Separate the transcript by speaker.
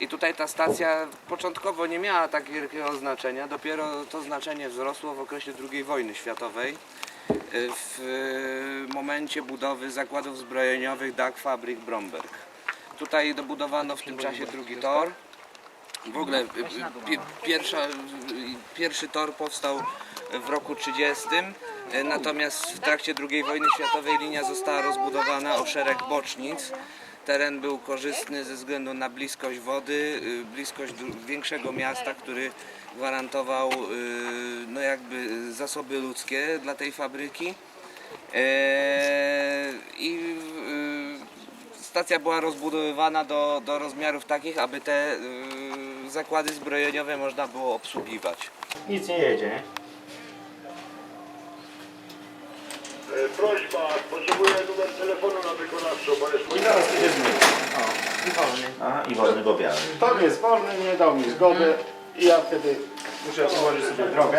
Speaker 1: I tutaj ta stacja początkowo nie miała tak wielkiego znaczenia, dopiero to znaczenie wzrosło w okresie II wojny światowej. W y, momencie budowy zakładów zbrojeniowych DAG Bromberg. Tutaj dobudowano w tym czasie drugi tor. W ogóle pi- pierwsza, y, pierwszy tor powstał w roku 30, y, natomiast w trakcie II wojny światowej linia została rozbudowana o szereg bocznic. Teren był korzystny ze względu na bliskość wody, y, bliskość większego miasta, który gwarantował y, no jakby zasoby ludzkie dla tej fabryki. E, I y, stacja była rozbudowywana do, do rozmiarów takich, aby te zakłady zbrojeniowe można było obsługiwać.
Speaker 2: Nic nie jedzie, nie?
Speaker 3: E, Prośba, potrzebuję numer
Speaker 4: wolny.
Speaker 2: A, i wolny, bo biały.
Speaker 4: To jest wolny, nie dał mi zgody i ja wtedy muszę ułożyć sobie drogę.